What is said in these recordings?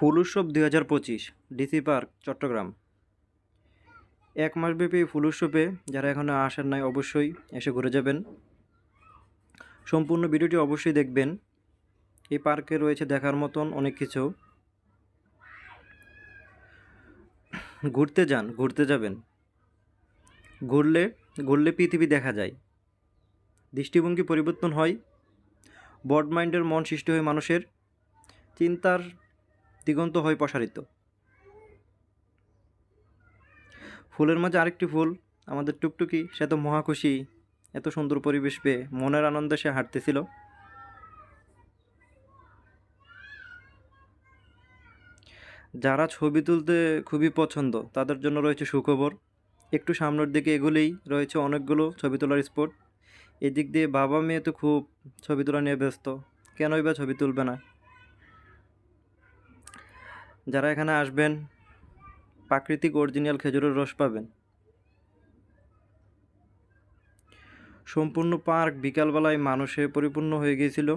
ফুল উৎসব দুই হাজার পঁচিশ, ডিসি পার্ক, চট্টগ্রাম। এক মাসব্যাপী ফুল উৎসবে যারা এখনও আসেন নাই, অবশ্যই এসে ঘুরে যাবেন। সম্পূর্ণ ভিডিওটি অবশ্যই দেখবেন। এই পার্কে রয়েছে দেখার মতন অনেক কিছু। ঘুরতে যান, ঘুরতে যাবেন। ঘুরলে ঘুরলে পৃথিবী দেখা যায়। দৃষ্টিভঙ্গি পরিবর্তন হয়। বড মাইন্ডের মন সৃষ্টি হয় মানুষের। চিন্তার দিগন্ত হয় প্রসারিত। ফুলের মাঝে আরেকটি ফুল, আমাদের টুকটুকি, সে তো মহাখুশি এত সুন্দর পরিবেশ পেয়ে মনের আনন্দে সে হাঁটতেছিল। যারা ছবি তুলতে খুবই পছন্দ, তাদের জন্য রয়েছে সুখবর। একটু সামনের দিকে এগুলেই রয়েছে অনেকগুলো ছবি তোলার স্পট। এদিক দিয়ে বাবা মেয়ে তো খুব ছবি তোলা নিয়ে ব্যস্ত, কেনই বা ছবি তুলবে না? যারা এখানে আসবেন, প্রাকৃতিক অরিজিনাল খেজুরের রস পাবেন। সম্পূর্ণ পার্ক বিকালবেলায় মানুষে পরিপূর্ণ হয়ে গিয়েছিল।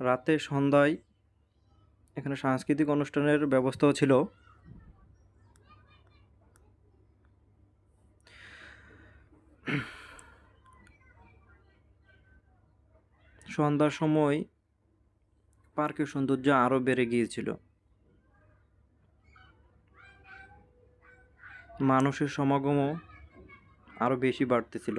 রাতে সন্ধ্যায় এখানে সাংস্কৃতিক অনুষ্ঠানের ব্যবস্থাও ছিল। সন্ধ্যার সময় পার্কের সৌন্দর্য আরও বেড়ে গিয়েছিল। মানুষের সমাগমও আরও বেশি বাড়তেছিল।